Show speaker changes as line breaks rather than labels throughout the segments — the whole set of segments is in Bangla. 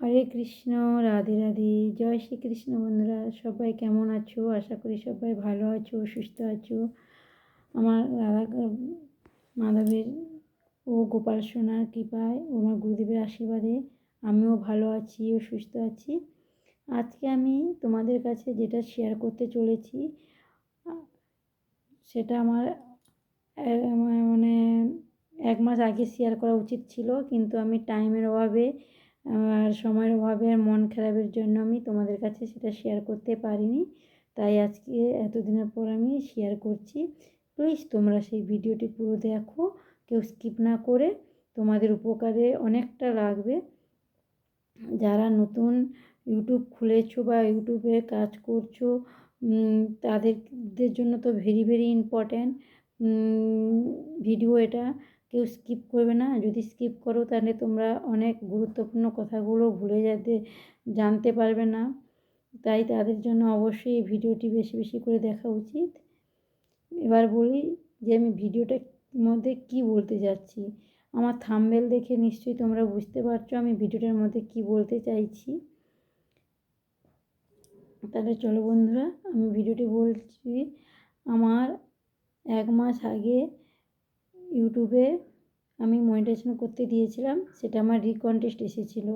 হরে কৃষ্ণ, রাধে রাধে, জয় শ্রীকৃষ্ণ বন্ধুরা, সবাই কেমন আছো? আশা করি সবাই ভালো আছো, সুস্থ আছো। আমার রাধা মাধবের ও গোপাল সোনার কৃপায় ও আমার গুরুদেবের আশীর্বাদে আমিও ভালো আছি ও সুস্থ আছি। আজকে আমি তোমাদের কাছে যেটা শেয়ার করতে চলেছি, সেটা আমার মানে এক মাস আগে শেয়ার করা উচিত ছিল, কিন্তু আমি টাইমের অভাবে আর সময়ের অভাবে মন খারাপের জন্য আমি তোমাদের কাছে সেটা শেয়ার করতে পারিনি। তাই আজকে এতদিনের পর আমি শেয়ার করছি। প্লিজ তোমরা সেই ভিডিওটি পুরো দেখো, কেউ স্কিপ না করে। তোমাদের উপকারে অনেকটা লাগবে। যারা নতুন ইউটিউব খুলেছো বা ইউটিউবে কাজ করছ তাদের জন্য তো ভেরি ভেরি ইম্পর্ট্যান্ট ভিডিও এটা। কেউ স্কিপ করবে না। যদি স্কিপ করো তাহলে তোমরা অনেক গুরুত্বপূর্ণ কথাগুলো ভুলে যেতে, জানতে পারবে না। তাই তাদের জন্য অবশ্যই এই ভিডিওটি বেশি বেশি করে দেখা উচিত। এবার বলি যে আমি ভিডিওটার মধ্যে কি বলতে যাচ্ছি। আমার থাম্বেল দেখে নিশ্চয়ই তোমরা বুঝতে পারছ আমি ভিডিওটার মধ্যে কি বলতে চাইছি। তাহলে চলো বন্ধুরা, আমি ভিডিওটি বলছি, আমার এক মাস আগে ইউটিউবে আমি মনিটাইজেশন করতে দিয়েছিলাম, সেটা আমার রিকন্টেস্ট এসেছিল।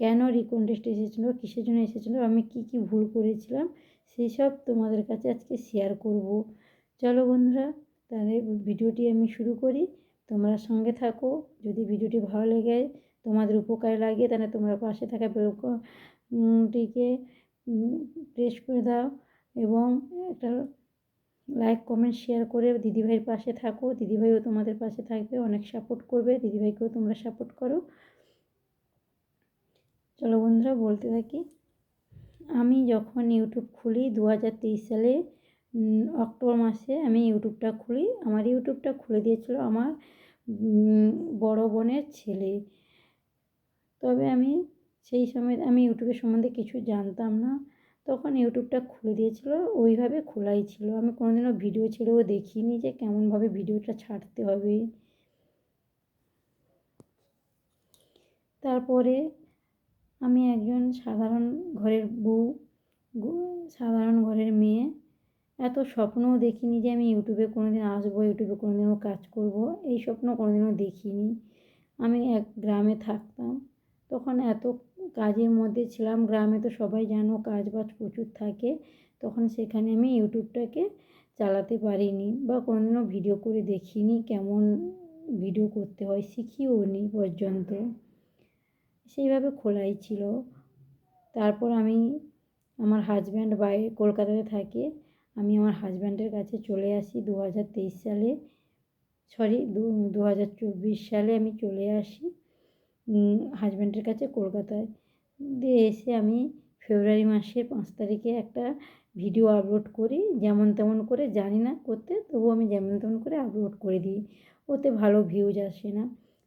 কেন রিকন্টেস্ট এসেছিল, কিসের জন্য এসেছিল, আমি কি কি ভুল করেছিলাম, সেই সব তোমাদের কাছে আজকে শেয়ার করব। চলো বন্ধুরা, তাহলে ভিডিওটি আমি শুরু করি। তোমরা সঙ্গে থাকো, যদি ভিডিওটি ভালো লেগে, তোমাদের উপকারে লাগে, তাহলে তোমরা পাশে থাকা বেলকনটিকে প্রেস করে দাও এবং একটা লাইক কমেন্ট শেয়ার করে দিদিভাইয়ের পাশে থাকো। দিদিভাইও তোমাদের পাশে থাকবে, অনেক সাপোর্ট করবে। দিদিভাইকেও তোমরা সাপোর্ট করো। চলো বন্ধুরা, বলতে থাকি। আমি যখন ইউটিউব খুলি দু হাজার তেইশ সালে অক্টোবর মাসে আমি ইউটিউবটা খুলি। আমার ইউটিউবটা খুলে দিয়েছিল আমার বড় বোনের ছেলে। তবে আমি সেই সময়, আমি ইউটিউবের সম্বন্ধে কিছু জানতাম না। তখন ইউটিউবটা খুলে দিয়েছিল, ওইভাবে খোলাই ছিল। আমি কোনোদিনও ভিডিও ছেড়েও দেখিনি যে কেমনভাবে ভিডিওটা ছাড়তে হবে। তারপরে আমি একজন সাধারণ ঘরের বউ সাধারণ ঘরের মেয়ে। এত স্বপ্নও দেখিনি যে আমি ইউটিউবে কোনো দিন আসব, ইউটিউবে কোনো দিনও কাজ করব। এই স্বপ্ন কোনো দিনও দেখিনি। আমি এক গ্রামে থাকতাম। তখন এত কাজের মধ্যে ছিলাম, গ্রামে তো সবাই জানো কাজ বাজ প্রচুর থাকে, তখন সেখানে আমি ইউটিউবটাকে চালাতে পারিনি বা কোনোদিনও ভিডিও করে দেখিনি কেমন ভিডিও করতে হয়, শিখিও নি পর্যন্ত। সেইভাবে খোলাই ছিল। তারপর আমি আমার হাজব্যান্ড বাইরে কলকাতাতে থাকে, আমি আমার হাজব্যান্ডের কাছে চলে আসি দু হাজার তেইশ সালে সরি দু দু হাজার চব্বিশ সালে আমি চলে আসি। হাজব্যান্ডের কাছে কলকাতায়। দিয়ে এসে আমি ফেব্রুয়ারি মাসের পাঁচ তারিখে একটা ভিডিও আপলোড করি। যেমন তেমন করে জানি না করতে তবু আমি যেমন তেমন করে আপলোড করে দিই। ওতে ভালো ভিউজ আসে না।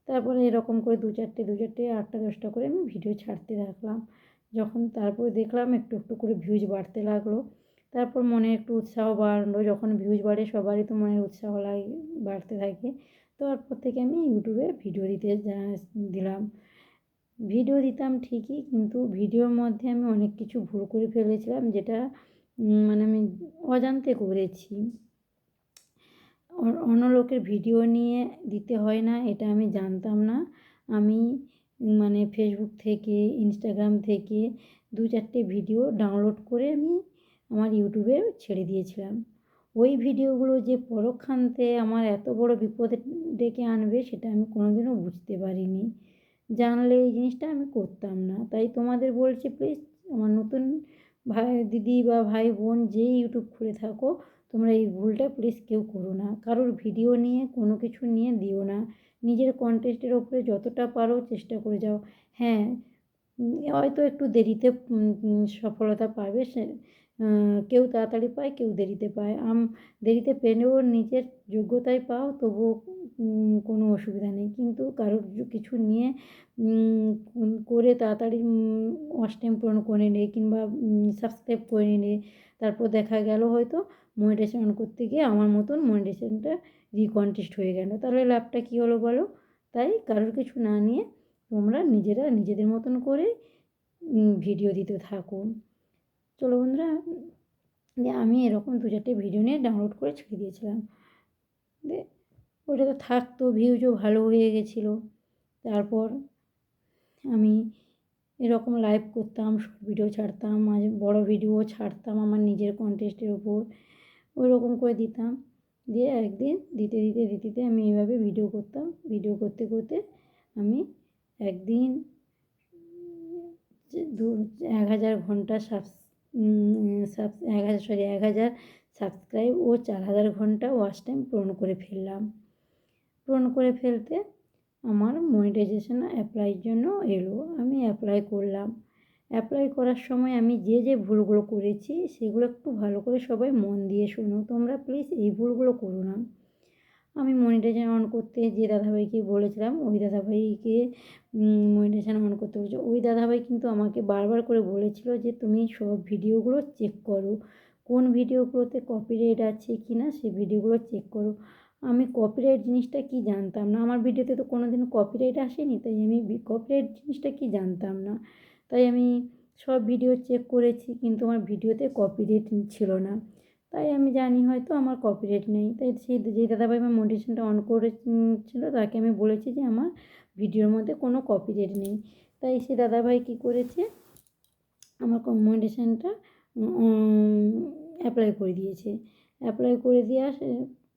তারপরে এরকম করে দু চারটে দু চারটে, আটটা, দশটা করে আমি ভিডিও ছাড়তে থাকলাম। যখন তারপরে দেখলাম একটু একটু করে ভিউজ বাড়তে লাগল। তারপর মনে একটু উৎসাহ বাড়লো। যখন ভিউজ বাড়ে, সবারই তো মনে উৎসাহ লাগে, বাড়তে থাকে। তারপর থেকে আমি ইউটিউবে ভিডিও দিতে দিলাম। ভিডিও দিতাম ঠিকই কিন্তু ভিডিওর মধ্যে আমি অনেক কিছু ভুল করে ফেলেছিলাম যেটা মানে আমি অজান্তে করেছি। অন্য লোকের ভিডিও নিয়ে দিতে হয় না, এটা আমি জানতাম না। আমি মানে ফেসবুক থেকে ইনস্টাগ্রাম থেকে দু চারটে ভিডিও ডাউনলোড করে আমি আমার ইউটিউবে ছেড়ে দিয়েছিলাম। ওই ভিডিওগুলো যে পরক্ষান্তে আমার এত বড় বিপদে ডেকে আনবে, সেটা আমি কোনোদিনও বুঝতে পারিনি। জানলে এই জিনিসটা আমি করতাম না। তাই তোমাদের বলছি প্লিজ আমার নতুন ভাই, দিদি বা ভাই, বোন যেই ইউটিউব খুলে থাকো, তোমরা এই ভুলটা প্লিজ কেউ করো না। কারোর ভিডিও নিয়ে, কোনো কিছু নিয়ে দিও না। নিজের কন্টেস্টের ওপরে যতটা পারো চেষ্টা করে যাও। হ্যাঁ হয়তো একটু দেরিতে সফলতা পাবে সে কেউ তাড়াতাড়ি পায়, কেউ দেরিতে পায়। আম, দেরিতে পেলেও নিজের যোগ্যতায় পাও, তবুও কোনো অসুবিধা নেই। কিন্তু কারোর কিছু নিয়ে করে তাড়াতাড়ি ওয়াচ পূরণ করে নিলে কিংবা সাবস্ক্রাইব করে নিলে তারপর দেখা গেল হয়তো মনিটাইজেশন অন করতে গিয়ে আমার মতন মনিটাইজেশনটা রিকন্টেস্ট হয়ে গেল। তাহলে লাভটা কী হলো বলো? তাই কারোর কিছু না নিয়ে তোমরা নিজেরা নিজেদের মতন করে ভিডিও দিতে থাকুন চলো বন্ধুরা দিয়ে আমি এরকম দু চারটে ভিডিও নিয়ে ডাউনলোড করে ছেড়ে দিয়েছিলাম। দিয়ে ওটা তো থাকতো ভিউজও ভালো হয়ে গেছিল। তারপর আমি এরকম লাইভ করতাম শর্ট ভিডিও ছাড়তাম মাঝে বড় ভিডিও ছাড়তাম আমার নিজের কন্টেস্টের উপর। ওই রকম করে দিতাম। দিয়ে একদিন দিতে দিতে দিতে দিতে আমি এইভাবে ভিডিও করতাম। ভিডিও করতে করতে আমি একদিন দু, এক হাজার ঘণ্টা সাবস সাব, এক হাজার সরি এক হাজার সাবস্ক্রাইব ও চার হাজার ঘণ্টা ওয়াচ টাইম পূরণ করে ফেললাম। পূরণ করে ফেলতে আমার মনিটাইজেশন অ্যাপ্লাইয়ের জন্য এলো। আমি অ্যাপ্লাই করলাম। অ্যাপ্লাই করার সময় আমি যে যে ভুলগুলো করেছি, সেগুলো একটু ভালো করে সবাই মন দিয়ে শোনো। তোমরা প্লিজ এই ভুলগুলো করো না। আমি মনিটাইজেশন অন করতে যে দাদাভাইকে বলেছিলাম, ওই দাদাভাইকে মনিটাইজেশন অন করতে বলেছে। ওই দাদাভাই কিন্তু আমাকে বারবার করে বলেছিল যে, তুমি সব ভিডিওগুলো চেক করো। কোন ভিডিওগুলোতে কপিরাইট আছে কি না সেই ভিডিওগুলো চেক করো। আমি কপিরাইট জিনিসটা কি জানতাম না? আমার ভিডিওতে তো কোনো দিন কপিরাইট আসেনি, তাই আমি কপিরাইট জিনিসটা কি জানতাম না? তাই আমি সব ভিডিও চেক করেছি, কিন্তু আমার ভিডিওতে কপিরাইট ছিল না। তাই আমি জানি হয়তো আমার কপিরাইট নেই। তাই সেই যে দাদাভাই আমার মোটিভেশনটা অন করেছিল, তাকে আমি বলেছি যে আমার ভিডিওর মধ্যে কোনো কপিরাইট নেই। তাই সে দাদাভাই কী করেছে? আমার মোটিভেশনটা অ্যাপ্লাই করে দিয়েছে। অ্যাপ্লাই করে দেওয়ার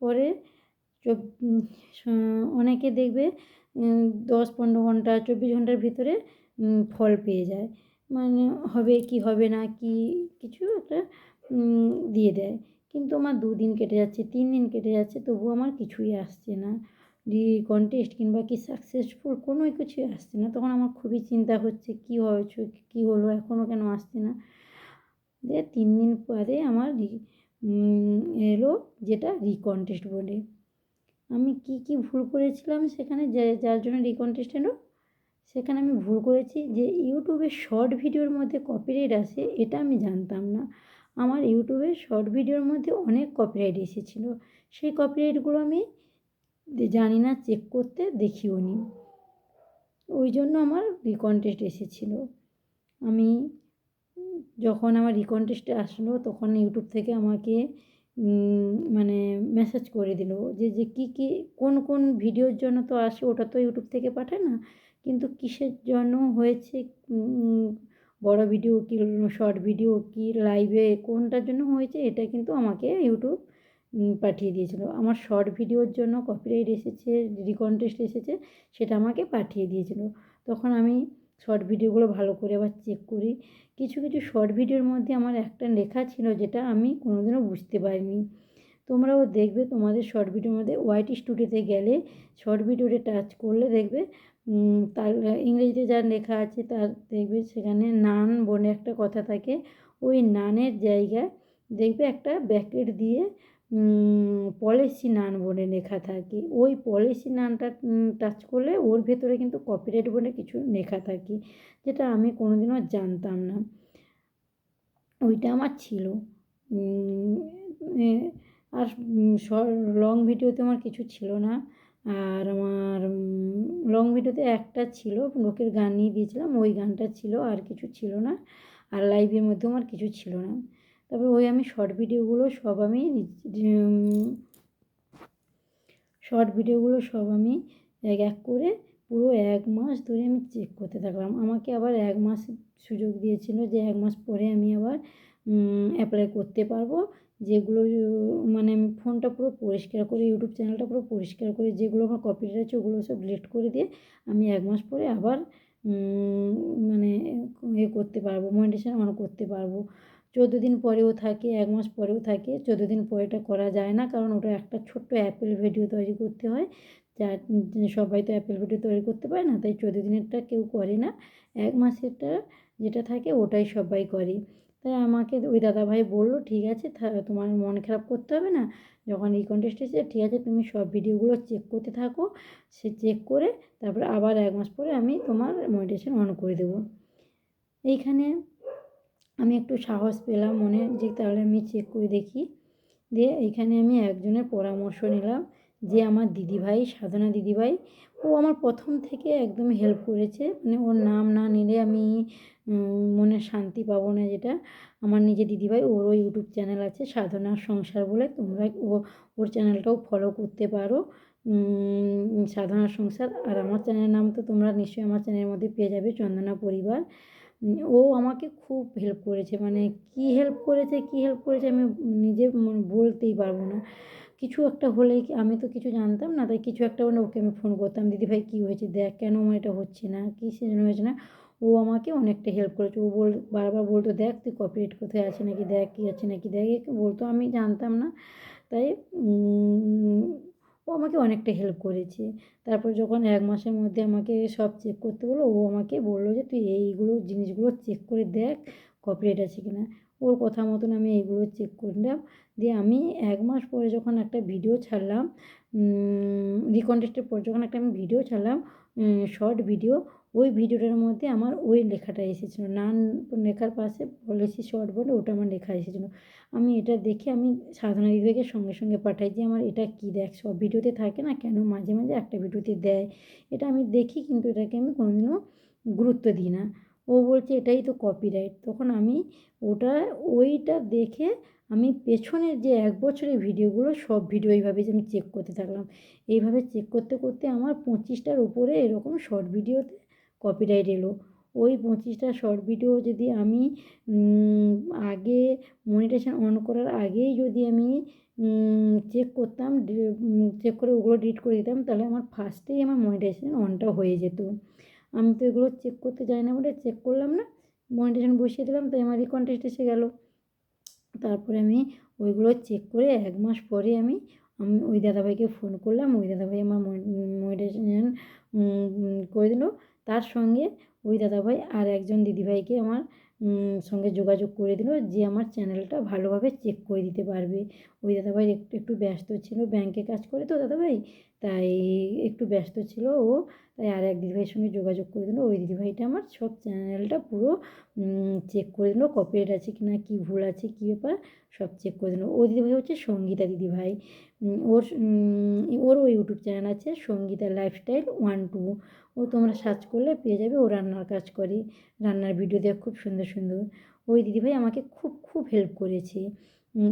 পরে অনেকে দেখবে দশ পনেরো ঘণ্টা, চব্বিশ ঘণ্টার ভিতরে ফল পেয়ে যায়। মানে হবে কি হবে না, কি কিছু একটা দিয়ে দেয়। কিন্তু আমার দুদিন কেটে যাচ্ছে তিন দিন কেটে যাচ্ছে তবুও আমার কিছুই আসছে না। রি কন্টেস্ট কিংবা কি সাকসেসফুল কোনো কিছুই আসছে না। তখন আমার খুবই চিন্তা হচ্ছে, কী হয়েছে, কী হলো এখনও কেন আসছে না? দিয়ে তিন দিন পরে আমার এলো যেটা রিকন্টেস্ট বলে। আমি কি কি ভুল করেছিলাম সেখানে? যে, যার জন্য রিকন্টেস্ট এলো, সেখানে আমি ভুল করেছি। যে, ইউটিউবে শর্ট ভিডিওর মধ্যে কপিরাইট আসে এটা আমি জানতাম না। আমার ইউটিউবে শর্ট ভিডিওর মধ্যে অনেক কপিরাইট এসেছিল। সেই কপিরাইটগুলো আমি জানি না চেক করতে দেখিও নি। ওই জন্য আমার রিকন্টেস্ট এসেছিল। আমি যখন আমার রিকন্টেস্টে আসলো, তখন ইউটিউব থেকে আমাকে মানে মেসেজ করে দিল যে যে কী কী, কোন কোন ভিডিওর জন্য তো আসে, ওটা তো ইউটিউব থেকে পাঠায় না। কিন্তু কিসের জন্য হয়েছে বড় ভিডিও কি শর্ট ভিডিও কি লাইভে কোনটার জন্য হয়েছে, এটা কিন্তু আমাকে ইউটিউব পাঠিয়ে দিয়েছিলো। আমার শর্ট ভিডিওর জন্য কপিরাইট এসেছে রিকন্টেস্ট এসেছে, সেটা আমাকে পাঠিয়ে দিয়েছিলো। তখন আমি শর্ট ভিডিওগুলো ভালো করে আবার চেক করি। কিছু কিছু শর্ট ভিডিওর মধ্যে আমার একটা লেখা ছিল, যেটা আমি কোনোদিনও বুঝতে পারিনি। তোমরাও দেখবে তোমাদের শর্ট ভিডিওর মধ্যে ওয়াইটি স্টুডিওতে গেলে শর্ট ভিডিওতে টাচ করলে দেখবে তার, ইংরেজিতে যার লেখা আছে তার দেখবে সেখানে নান বলে একটা কথা থাকে, ওই নানের জায়গায় দেখবে একটা ব্যাকেট দিয়ে পলিসি নান বলে লেখা থাকে। ওই পলিসি নানটা টাচ করলে ওর ভেতরে কিন্তু কপিরাইট বলে কিছু লেখা থাকে, যেটা আমি কোনোদিনও জানতাম না। ওইটা আমার ছিল। আর লং ভিডিওতে আমার কিছু ছিল না। আর আমার লং ভিডিওতে একটা ছিল, লোকের গান নিয়ে দিয়েছিলাম, ওই গানটা ছিল আর কিছু ছিল না, আর লাইভের মধ্যেও আমার কিছু ছিল না। তারপর ওই আমি শর্ট ভিডিওগুলো সব আমি শর্ট ভিডিওগুলো সব আমি এক এক করে পুরো এক মাস ধরে আমি চেক করতে থাকলাম। আমাকে আবার এক মাস সুযোগ দিয়েছিল যে এক মাস পরে আমি আবার অ্যাপ্লাই করতে পারব। যেগুলো মানে আমি ফোনটা পুরো পরিষ্কার করে ইউটিউব চ্যানেলটা পুরো পরিষ্কার করে, যেগুলো আমার কপিরাইট আছে, ওগুলো সব ডিলিট করে দিয়ে আমি এক মাস পরে আবার মানে এ করতে পারব মনিটাইজেশন অন করতে পারব। চোদ্দ দিন পরেও থাকে, এক মাস পরেও থাকে, চোদ্দ দিন পরেটা করা যায় না, কারণ ওটা একটা ছোট্ট অ্যাপেল ভিডিও তৈরি করতে হয়। যা সবাই তো অ্যাপেল ভিডিও তৈরি করতে পারে না, তাই চোদ্দ দিনেরটা কেউ করে না। এক মাসেরটা যেটা থাকে, ওটাই সবাই করে। তাই আমাকে ওই দাদাভাই বলল, ঠিক আছে তোমার মন খারাপ করতে হবে না। যখন এই কন্টেস্ট এসেছে, ঠিক আছে, তুমি সব ভিডিওগুলো চেক করতে থাকো। সে চেক করে তারপরে আবার এক মাস পরে আমি তোমার মনিটেশন অন করে দেবো। এইখানে আমি একটু সাহস পেলাম মনে, যে তাহলে আমি চেক করে দেখি। দিয়ে এইখানে আমি একজনের পরামর্শ নিলাম, যে আমার দিদিভাই, সাধনা দিদিভাই, ও আমার প্রথম থেকে একদম হেল্প করেছে। মানে ওর নাম না নিলে আমি মনে শান্তি পাবো না যেটা। আমার নিজে দিদিভাই ওরও ইউটিউব চ্যানেল আছে সাধনার সংসার বলে। তোমরা ও ওর চ্যানেলটাও ফলো করতে পারো। উম, সাধনার সংসার। আর আমার চ্যানেলের নাম তো তোমরা নিশ্চয়ই আমার চ্যানেলের মধ্যে পেয়ে যাবে চন্দনা পরিবার। ও আমাকে খুব হেল্প করেছে মানে কি হেল্প করেছে কি হেল্প করেছে আমি নিজে বলতেই পারব না। কিছু একটা হলে আমি তো কিছু জানতাম না তাই কিছু একটা হলে ওকে আমি ফোন করতাম দিদিভাই কী হয়েছে? দেখ কেন আমার এটা হচ্ছে না? কী সেজন্য হয়েছে না? ও আমাকে অনেকটা হেল্প করেছে। ও বল, বারবার বলতো, দেখ, তুই কপিরাইট কোথায় আছে নাকি? দেখ, কী আছে নাকি? দেখ। বলতো, আমি জানতাম না। তাই ও আমাকে অনেকটা হেল্প করেছে। তারপর যখন এক মাসের মধ্যে আমাকে সব চেক করতে বলল, ও আমাকে বলল যে, তুই এইগুলো জিনিসগুলো চেক করে দেখ কপিরাইট আছে কিনা? ওর কথা মতন আমি এইগুলো চেক করলাম। দিয়ে আমি এক মাস পরে যখন একটা ভিডিও ছাড়লাম রিকন্টেস্টের পর যখন একটা আমি ভিডিও ছাড়লাম শর্ট ভিডিও ওই ভিডিওটার মধ্যে আমার ওই লেখাটা এসেছিল। নান লেখার পাশে বলেছি শর্ট বলে ওটা আমার লেখা এসেছিল। আমি এটা দেখে আমি সাধনা দিদিকে সঙ্গে সঙ্গে পাঠাই যে, আমার এটা কী দেখ, সব ভিডিওতে থাকে না? কেন মাঝে মাঝে একটা ভিডিওতে দেয়? এটা আমি দেখি কিন্তু এটাকে আমি কোনোদিনও গুরুত্ব দিই না। ও বলছে, এটাই তো কপিরাইট তখন আমি ওটা, ওইটা দেখে আমি পেছনের যে এক বছরের ভিডিওগুলো, সব ভিডিও এইভাবে আমি চেক করতে থাকলাম। এইভাবে চেক করতে করতে আমার পঁচিশটার উপরে এরকম শর্ট ভিডিওতে কপিরাইট এলো। ওই পঁচিশটা শর্ট ভিডিও যদি আমি আগে মনিটেশন অন করার আগেই যদি আমি চেক করতাম চেক করে ওগুলো ডিলিট করে দিতাম, তাহলে আমার ফার্স্টেই আমার মনিটাইজেশন অনটা হয়ে যেত। আমি তো এগুলো চেক করতে যাই না বলে চেক করলাম না মনিটাইজেশন বসিয়ে দিলাম, তাই আমার রিকন্টেস্ট এসে গেলো। তারপরে আমি ওইগুলো চেক করে এক মাস পরে আমি আমি ওই দাদাভাইকে ফোন করলাম, ওই দাদাভাই আমার মনিটাইজেশন করে দিল। তার সঙ্গে ওই দাদাভাই আর একজন দিদিভাইকে আমার সঙ্গে যোগাযোগ করে দিল যে আমার চ্যানেলটা ভালোভাবে চেক করে দিতে পারবে। ওই দাদাভাই একটু একটু ব্যস্ত ছিল ব্যাংকে কাজ করে তো দাদাভাই, তাই একটু ব্যস্ত ছিল ও, তাই আর এক দিদিভাইয়ের সঙ্গে যোগাযোগ করে দিল। ওই দিদিভাইটা আমার সব চ্যানেলটা পুরো চেক করে দিল কপিরাইট আছে কি না কী ভুল আছে, কী ব্যাপার, সব চেক করে দিল। ওই দিদিভাই হচ্ছে সঙ্গীতা দিদিভাই। ওর ওর ওই ইউটিউব চ্যানেল আছে সঙ্গীতা লাইফস্টাইল ওয়ান টু ও তোমরা সার্চ করলে পেয়ে যাবে, ও রান্নার কাজ করে, রান্নার ভিডিও দেখ, খুব সুন্দর সুন্দর। ওই দিদিভাই আমাকে খুব খুব হেল্প করেছে।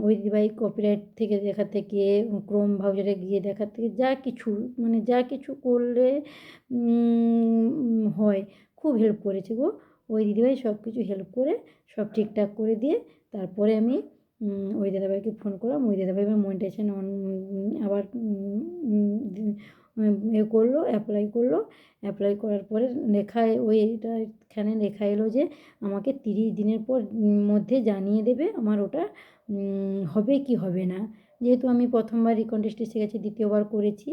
ওই দিদিভাই কপিরাইট থেকে দেখা থেকে ক্রোম ভাউজারে গিয়ে দেখার থেকে যা কিছু মানে যা কিছু করলে হয়, খুব হেল্প করেছে গো। ওই দিদিভাই সব কিছু হেল্প করে, সব ঠিকঠাক করে দিয়ে, তারপরে আমি ওই দাদাভাইকে ফোন করলাম। ওই দাদাভাই আমার মনিটাইজেশন অন আবার এ করল অ্যাপ্লাই করল। অ্যাপ্লাই করার পরে লেখা ওই এটা এখানে লেখা এলো যে, আমাকে তিরিশ দিনের পর মধ্যে জানিয়ে দেবে আমার ওটা হবে কি হবে না। যেহেতু আমি প্রথমবার রিকন্টেস্ট এসে গেছি, দ্বিতীয়বার করেছি,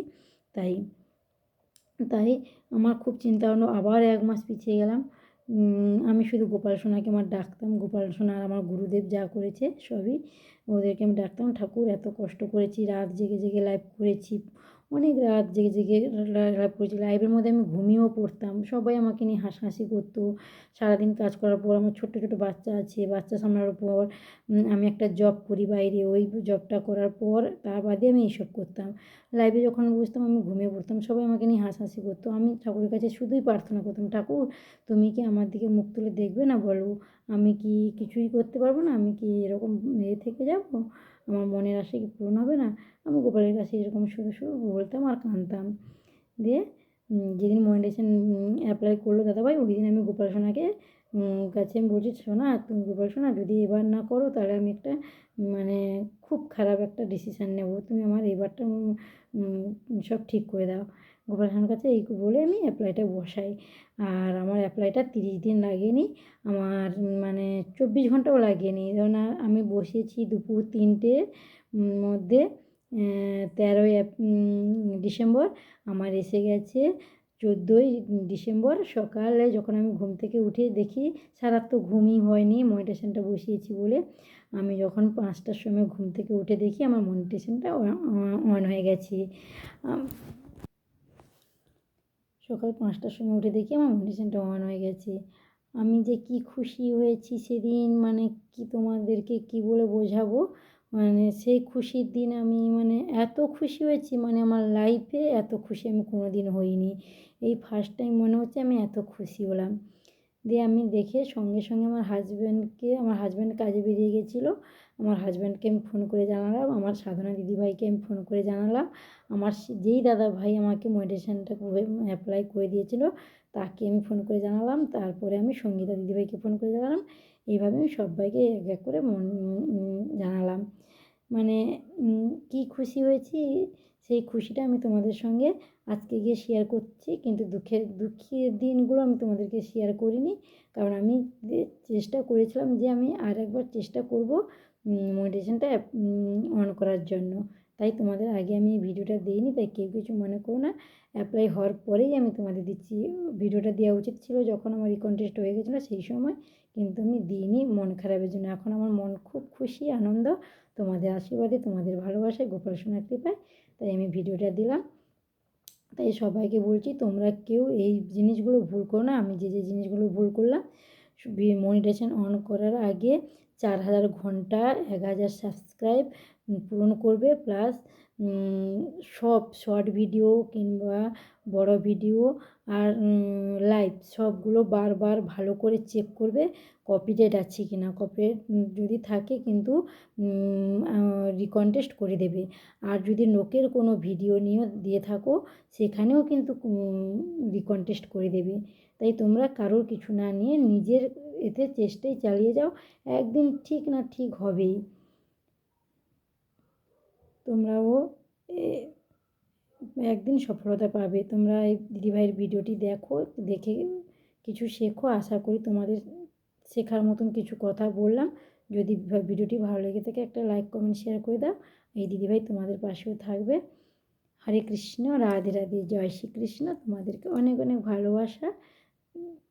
তাই তাই আমার খুব চিন্তা হলো আবার এক মাস পিছিয়ে গেলাম। আমি শুধু গোপাল সোনাকে আমার ডাকতাম, গোপাল সোনা আর আমার গুরুদেব যা করেছে সবই ওদেরকে আমি ডাকতাম, ঠাকুর, এত কষ্ট করেছি, রাত জেগে জেগে লাইভ করেছি অনেক রাত জেগে জেগে লাইভ করেছি লাইভের মধ্যে আমি ঘুমিয়েও পড়তাম। সবাই আমাকে নিয়ে হাসাহাসি করতো। সারাদিন কাজ করার পর আমার ছোট্ট ছোটো বাচ্চা আছে। বাচ্চা সামলানোর পর আমি একটা জব করি বাইরে। ওই জবটা করার পর, তার বাদে আমি এইসব করতাম। লাইভে যখন বসতাম, আমি ঘুমিয়ে পড়তাম। সবাই আমাকে নিয়ে হাসাহাসি করতো। আমি ঠাকুরের কাছে শুধুই প্রার্থনা করতাম, ঠাকুর, তুমি কি আমার দিকে মুখ তুলে দেখবে না বলো? আমি কি কিছুই করতে পারব না? আমি কি এরকম এ থেকে যাব? আমার মনের আশা কি পূরণ হবে না? আমি গোপালের কাছে এরকম শুধু শুধু বলতাম আর কাঁদতাম। দিয়ে যেদিন মনিটেশন অ্যাপ্লাই করল দাদাভাই ওই দিন আমি গোপাল সোনাকে কাছে আমি বলছি, সোনা, তুমি গোপাল সোনা, যদি এবার না করো, তাহলে আমি একটা মানে খুব খারাপ একটা ডিসিশান নেব। তুমি আমার এবারটা সব ঠিক করে দাও। সোনার কাছে এই বলে আমি অ্যাপ্লাইটা বসাই। আর আমার অ্যাপ্লাইটা তিরিশ দিন লাগেনি, আমার মানে চব্বিশ ঘন্টাও লাগেনি। ধরুন আমি বসিয়েছি দুপুর তিনটের মধ্যে তেরোই ডিসেম্বর। আমার এসে গেছে চোদ্দোই ডিসেম্বর সকালে যখন আমি ঘুম থেকে উঠে দেখি সারা তো ঘুমই হয়নি, মনিটেশনটা বসিয়েছি বলে। আমি যখন পাঁচটার সময় ঘুম থেকে উঠে দেখি, আমার মনিটেশনটা অন হয়ে গেছে। সকাল পাঁচটার সময় উঠে দেখি আমার মনিটেশনটা অন হয়ে গেছে। আমি যে কি খুশি হয়েছি সেদিন মানে কি তোমাদেরকে কি বলে বোঝাবো? মানে সেই খুশির দিন আমি মানে এত খুশি হয়েছি মানে আমার লাইফে এত খুশি আমি কোনো দিন হইনি। এই ফার্স্ট টাইম মনে হচ্ছে আমি এত খুশি হলাম। দিয়ে আমি দেখে সঙ্গে সঙ্গে আমার হাজব্যান্ডকে আমার হাজব্যান্ড কাজে বেরিয়ে গেছিল। আমার হাজব্যান্ডকে আমি ফোন করে জানালাম, আমার সাধনা দিদিভাইকে আমি ফোন করে জানালাম। আমার যেই দাদা ভাই আমাকে মেডিসিনটা অ্যাপ্লাই করে দিয়েছিলো, তাকে আমি ফোন করে জানালাম। তারপরে আমি সঙ্গীতা দিদিভাইকে ফোন করে জানালাম। এইভাবে আমি সবাইকে এক এক করে মন জানালাম। মানে কী খুশি হয়েছি? সেই খুশিটা আমি তোমাদের সঙ্গে আজকে গিয়ে শেয়ার করছি, কিন্তু দুঃখের দুঃখের দিনগুলো আমি তোমাদেরকে শেয়ার করিনি। কারণ আমি চেষ্টা করেছিলাম যে, আমি আর একবার চেষ্টা করব মেডিসিনটা অন করার জন্য। তাই তোমাদের আগে আমি এই ভিডিওটা দিইনি, তাই কেউ কিছু মনে করো না। অ্যাপ্লাই হওয়ার পরেই আমি তোমাদের দিচ্ছি। ভিডিওটা দেওয়া উচিত ছিল যখন আমার রিকন্টেস্ট হয়ে গেছিল সেই সময়, কিন্তু আমি দিইনি, মন খারাপের জন্য। এখন আমার মন খুব খুশি, আনন্দ। তোমাদের আশীর্বাদে, তোমাদের ভালোবাসায়, গোপাল সোনার কৃপায়, তাই আমি ভিডিওটা দিলাম। তাই সবাইকে বলছি, তোমরা কেউ এই জিনিসগুলো ভুল করো না। আমি যে যে জিনিসগুলো ভুল করলাম মনিটেশন অন করার আগে চার হাজার ঘণ্টা, এক হাজার সাবস্ক্রাইব পূরণ করবে। প্লাস সব শর্ট ভিডিও কিংবা বড় ভিডিও আর লাইভ সবগুলো বারবার ভালো করে চেক করবে কপিরাইট আছে কি না কপিরাইট যদি থাকে কিন্তু রিকন্টেস্ট করে দেবে। আর যদি লোকের কোনো ভিডিও নিয়েও দিয়ে থাকো, সেখানেও কিন্তু রিকন্টেস্ট করে দেবে। তাই তোমরা কারোর কিছু না নিয়ে নিজের এতে চেষ্টাই চালিয়ে যাও। একদিন ঠিক না ঠিক হবেই। তোমরাও একদিন সফলতা পাবে। তোমরা এই দিদিভাইয়ের ভিডিওটি দেখো, দেখে কিছু শেখো। আশা করি তোমাদের শেখার মতন কিছু কথা বললাম। যদি ভিডিওটি ভালো লেগে থাকে একটা লাইক, কমেন্ট, শেয়ার করে দাও। এই দিদিভাই তোমাদের পাশেও থাকবে। হরে কৃষ্ণ, রাধে রাধে, জয় শ্রীকৃষ্ণ। তোমাদেরকে অনেক অনেক ভালোবাসা। Yeah.